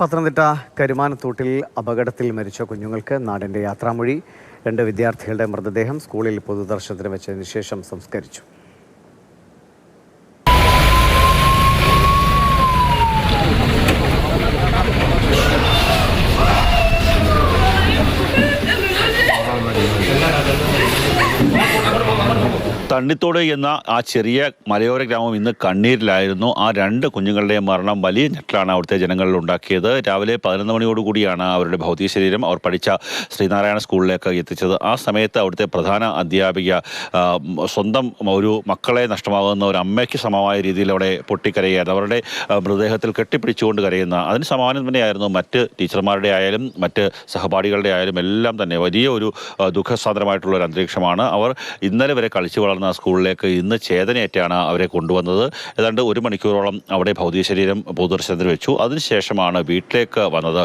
പത്തനംതിട്ട കരുമാനത്തൂട്ടിൽ അപകടത്തിൽ മരിച്ച കുഞ്ഞുങ്ങൾക്ക് നാടിന്റെ യാത്രാമൊഴി. രണ്ട് വിദ്യാർത്ഥികളുടെ മൃതദേഹം സ്കൂളിൽ പൊതുദർശനത്തിന് വെച്ചതിന് ശേഷം സംസ്കരിച്ചു. തണ്ണിത്തോട് എന്ന ആ ചെറിയ മലയോര ഗ്രാമം ഇന്ന് കണ്ണീരിലായിരുന്നു. ആ രണ്ട് കുഞ്ഞുങ്ങളുടെയും മരണം വലിയ ഞെട്ടലാണ് അവിടുത്തെ ജനങ്ങളിൽ ഉണ്ടാക്കിയത്. രാവിലെ പതിനൊന്ന് മണിയോടുകൂടിയാണ് അവരുടെ ഭൗതിക ശരീരം അവർ പഠിച്ച ശ്രീനാരായണ സ്കൂളിലേക്ക് എത്തിച്ചത്. ആ സമയത്ത് അവിടുത്തെ പ്രധാന അധ്യാപിക സ്വന്തം ഒരു മക്കളെ നഷ്ടമാകുന്ന ഒരു അമ്മയ്ക്ക് സമമായ രീതിയിൽ അവിടെ പൊട്ടിക്കരയുകയായിരുന്നു അവരുടെ മൃതദേഹത്തിൽ കെട്ടിപ്പിടിച്ചുകൊണ്ട് കരയുന്ന അതിന് സമാനം തന്നെയായിരുന്നു മറ്റ് ടീച്ചർമാരുടെ ആയാലും മറ്റ് സഹപാഠികളുടെ ആയാലും എല്ലാം തന്നെ വലിയ ഒരു ദുഃഖസാന്ദ്രമായിട്ടുള്ള ഒരു അന്തരീക്ഷമാണ്. അവർ ഇന്നലെ വരെ കളിച്ചു വളർന്ന സ്കൂളിലേക്ക് ഇന്ന് ചേതനയേറ്റാണ് അവരെ കൊണ്ടുവന്നത്. ഏതാണ്ട് ഒരു മണിക്കൂറോളം അവിടെ ഭൗതിക ശരീരം പൊതുദർശനത്തിന് വെച്ചു. അതിനുശേഷമാണ് വീട്ടിലേക്ക് വന്നത്.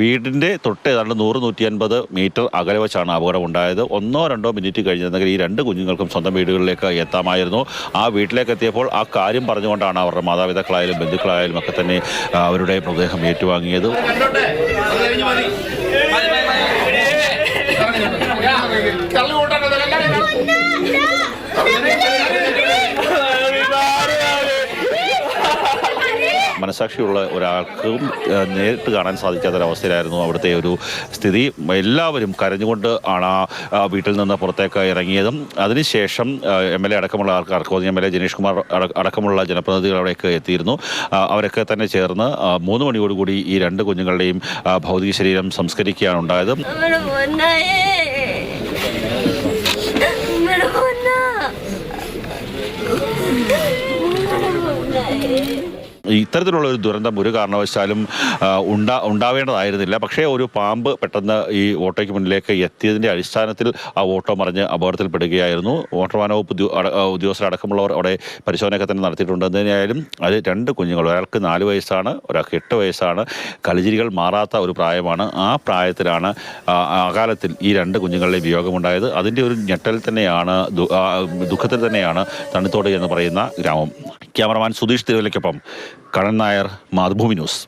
വീടിന്റെ തൊട്ട് ഏതാണ്ട് നൂറ് നൂറ്റി അൻപത് മീറ്റർ അകലെ വെച്ചാണ് അപകടം ഉണ്ടായത് ഒന്നോ രണ്ടോ മിനിറ്റ് കഴിഞ്ഞിരുന്നെങ്കിൽ ഈ രണ്ട് കുഞ്ഞുങ്ങൾക്കും സ്വന്തം വീടുകളിലേക്ക് എത്താമായിരുന്നു. ആ വീട്ടിലേക്ക് എത്തിയപ്പോൾ ആ കാര്യം പറഞ്ഞുകൊണ്ടാണ് അവരുടെ മാതാപിതാക്കളായാലും ബന്ധുക്കളായാലും ഒക്കെ തന്നെ അവരുടെ മൃതദേഹം ഏറ്റുവാങ്ങിയത്. മനസാക്ഷിയുള്ള ഒരാൾക്കും നേരിട്ട് കാണാൻ സാധിക്കാത്തൊരവസ്ഥയിലായിരുന്നു അവിടുത്തെ ഒരു സ്ഥിതി. എല്ലാവരും കരഞ്ഞുകൊണ്ട് ആണ് ആ, വീട്ടിൽ നിന്ന് പുറത്തേക്ക് ഇറങ്ങിയതും. അതിനുശേഷം എം എൽ എ അടക്കമുള്ള ആൾക്കാർ Konni M L A Janeesh Kumar അട- അടക്കമുള്ള ജനപ്രതിനിധികൾ അവിടേക്ക് എത്തിയിരുന്നു. അവരൊക്കെ തന്നെ ചേർന്ന് മൂന്ന് മണിയോടുകൂടി ഈ രണ്ട് കുഞ്ഞുങ്ങളുടെയും ഭൗതിക ശരീരം സംസ്കരിക്കുകയാണ് ഉണ്ടായത്. ഇത്തരത്തിലുള്ള ഒരു ദുരന്തം ഒരു കാരണവശാലും ഉണ്ടാ ഉണ്ടാവേണ്ടതായിരുന്നില്ല. പക്ഷേ ഒരു പാമ്പ് പെട്ടെന്ന് ഈ ഓട്ടോയ്ക്ക് മുന്നിലേക്ക് എത്തിയതിന്റെ അടിസ്ഥാനത്തിൽ ആ ഓട്ടോ മറിഞ്ഞ് അപകടത്തിൽപ്പെടുകയായിരുന്നു ഓട്ടോമാന വകുപ്പ് ഉദ്യോ- ഉദ്യോഗസ്ഥരടക്കമുള്ളവർ അവിടെ പരിശോധനയൊക്കെ തന്നെ നടത്തിയിട്ടുണ്ട്. എന്തായാലും അത് രണ്ട് കുഞ്ഞുങ്ങൾ ഒരാൾക്ക് നാല് വയസ്സാണ് ഒരാൾക്ക് എട്ട് വയസ്സാണ്. കളിചിരികൾ മാറാത്ത ഒരു പ്രായമാണ്. ആ പ്രായത്തിലാണ് അകാലത്തിൽ ഈ രണ്ട് കുഞ്ഞുങ്ങളുടെ വിയോഗമുണ്ടായത്. അതിന്റെ ഒരു ഞെട്ടൽ തന്നെയാണ് ദുഃഖത്തിൽ തന്നെയാണ് തണുത്തോട് എന്ന് പറയുന്ന ഗ്രാമം. ക്യാമറമാൻ സുധീഷ് തിരുവല്ലയ്ക്കൊപ്പം കണ്ണൻ നായർ മാതൃഭൂമി ന്യൂസ്.